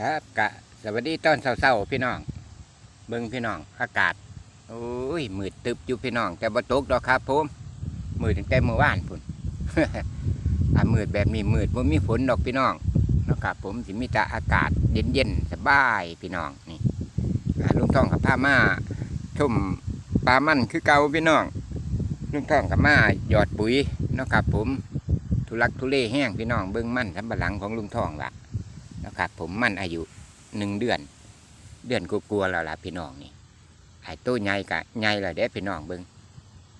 ครับกะสวัสดีตอนเช้าๆพี่น้อง เบิ่งพี่น้องอากาศโอ้ยมืดตึบอยู่พี่น้อง แต่บ่ตกดอกครับผมมืดตั้งแต่เมื่อวานพุ่นอ่ามืดแบบนี้มืดบ่มีฝนดอกพี่น้องนะครับผมสิมีแต่อากาศเย็นๆสบายพี่น้องนี่ลุงท่องกับพามาชมปลามันคือเก่าพี่น้องลุงท่องกับมาหยอดปุ๋ยนะครับผมทุลักทุเลแห้งพี่น้องเบิ่งมันสำปะหลังของลุงท่องล่ะ นะครับ ผมมันอายุหนึ่งเดือน เดือนกลัวๆแล้วล่ะพี่น้องนี่ไอ้โต้ใหญ่กะใหญ่เลยเด้พี่น้องเบิ้ง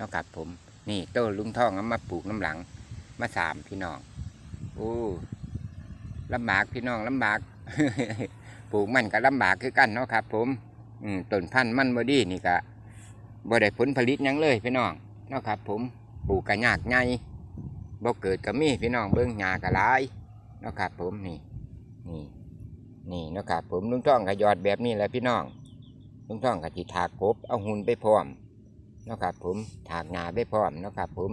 นะครับผมนี่โต้ลุงท่องเอามาปลูกน้ำหลัง มาสามพี่น้องโอ้ลำบากพี่น้องลำบาก ปลูกมันก็ลำบากคือกันเนาะครับ ผมอืมต้นพันธุ์มันบอดี้นี่ก็บ่ได้ผลผลิตยังเลยพี่น้องเนาะครับ ผมปลูกก็ยากไงบ่เกิดก็มีพี่น้องเบิ้งหญ้าก็หลายเนาะครับ ผมนี่ นี่นี่นะครับผมลุงท่องก็หยอดแบบนี้แหละพี่น้องลุงท่องก็จิถากกบเอาหุ่นไปพร้อมนะครับผมถากงาไปพร้อมนะครับผม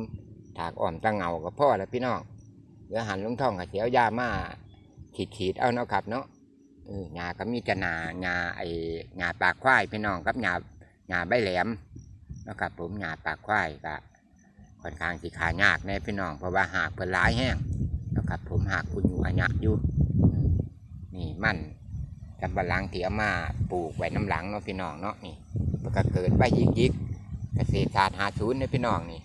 ถากอ่อมตะเงาก็พ่อแล้วพี่น้องเดี๋ยวหันลุงท่องก็เสียวยามาขีดขีดเอานะครับเนาะเอองาก็มีจะหนางาไองาปากควายพี่น้องกับงางาใบแหลมนะครับผมงาปากควายก็ค่อนข้างสิขายากแน่พี่น้องเพราะว่าหากเพิ่นหลายแห้งนะครับผมหากคุณอยู่อัญญะอยู่ นี่มันจำบันลังที่เอามาปลูกไว้น้ำหลังเนาะพี่น้องเนาะนี่มันก็เกิดไปยิกยิกเกษตรศาสตร์หาศูนย์เนี่พี่น้องนี่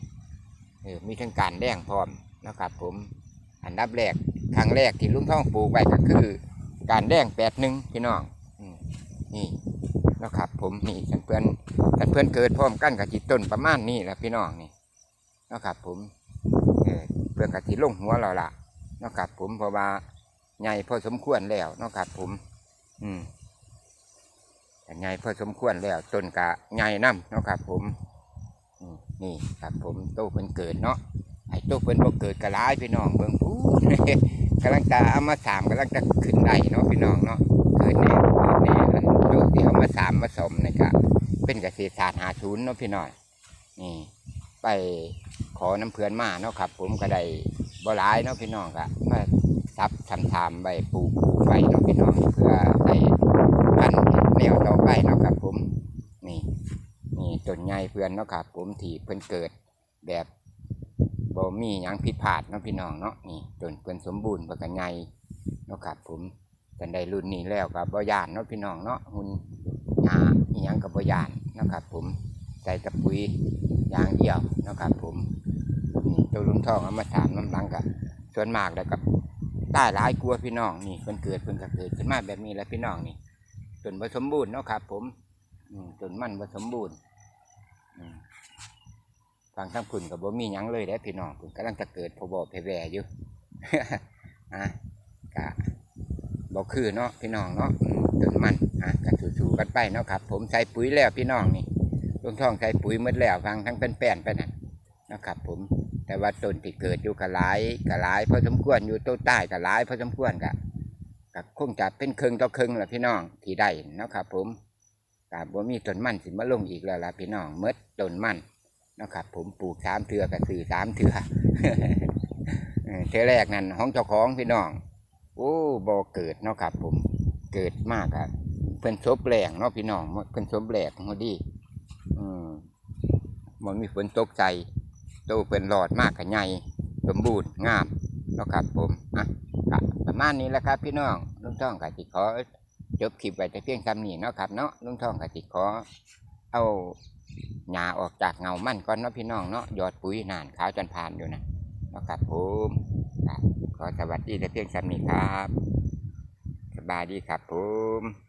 เออมีทั้งการแดงพร้อมนะครับผมอันดับแรกครั้งแรกที่ลุงท่องปลูกไว้ก็คือ การแดงแปดหนึ่งพี่น้องนี่นะครับผมนี่กันเพื่อนกันเพื่อนเกิดพร้อมกันกับจิตต้นประมาณนี้แหละพี่น้องนี่นะครับผมเออเพื่อนกับจิตลงหัวเราละนะครับผมเพราะว่า ใหญ่พอสมควรแล้วเนาะครับผม อืมใหญ่พอสมควรแล้วต้นกะใหญ่น้ำเนาะครับ ผมอืมนี่ครับผมโตเพิ่นเกิดเนาะไอ้โตเพิ่นบ่เกิดกระไรพี่น้องเบิ่งพูดกำลังจะเอามาสามกำลังจะขึ้นได้เนาะพี่น้องเนาะเกิดแน่เกิดแน่อันโตที่เอามาสามมาสมนี่ก็เป็นเกษตรศาสตร์หาศูนย์เนาะพี่น้อยนี่ ไปขอน้ำเพื่อนมาเนาะครับ ผมก็ได้บ่หลายเนาะพี่น้องก็มา ซับทำทำใบปลูกปลูกไว้เนาะพี่น้องเพื่อให้พันแนวต่อไปเนาะครับผมนี่นี่ต้นใหญ่เพื่อนเนาะครับผมที่เพิ่อนเกิดแบบบ่มีหยังผิดพลาดเนาะพี่น้องเนาะนี่ต้นเพิ่อนสมบูรณ์เพิ่นก็ใหญ่เนาะครับผมกันได้รุ่นนี้แล้วก็บ่ย่านเนาะพี่น้องเนาะหุ่นหาอีหยังก็บ่ย่านเนาะครับผมใส่ตะปุยยางเดียวเนาะครับผมนี่ตัวลุงทองเอามาถามน้ำหลังกะส่วนมากแล้วกับ ได้หลายกลัวพี่น้องนี่เพิ่นเกิดเพิ่นก็เกิดขึ้นมาแบบนี้แหล้วพี่น้องนี่ต้นผสมบูรณ์เนาะครับ ผมอืมต้นมันผสมบูรณ์ฟังทั้งคุณกับบ่มีหยังเลยเด้อพี่น้องคุณกำลังจะเกิดพบอเพแวอยู่อะกะบ่คือเนาะพี่น้องเนาะอืมต้นมันอะกะสู่ๆกันไปเนาะครับ ผมใส่ปุ๋ยแล้วพี่น้องนี่ลุงท่องใส่ปุ๋ยหมดแล้วฟังทั้งเป็นแป้นไปนั่นนะครับ ผม แต่ว่าต้นที่เกิดอยู่กะหลายกะหลายพอสมควรอยู่ต้นใต้กะหลายพอสมควรกะกะคงจะเป็นครึ่งต่อครึ่งละพี่น้องที่ได้นะครับผมกะบ่มีต้นมันสิมาลงอีกแล้วละพี่น้องเมดต้นมันนะครับผมปลูกสามเถื่อกะสือสามเถื่อเออเทื่อแรกนั่นของเจ้าของพี่น้องโอ้บ่เกิดเนาะครับผมเกิดมากอะเพิ่นซบแรงเนาะพี่น้องเพิ่นซบแรงพอดีอืมมันมีฝนตกใจ โตเป็นหลอดมากกับใหญ่สมบูรณ์งามนะครับผมอะประมาณนี้แหละครับพี่น้องลุงท่องกติขอจบคลิปไว้แต่เพียงคำนี้เนาะครับเนาะลุงท่องกติขอ เอาหญ้าออกจากเงามันก่อนเนาะพี่น้องเนาะยอดปุ๋ยนานขาวจนผ่านอยู่นะนะครับผมขอสวัสดีแต่เพียงคำนี้ครับ สบายดีครับผม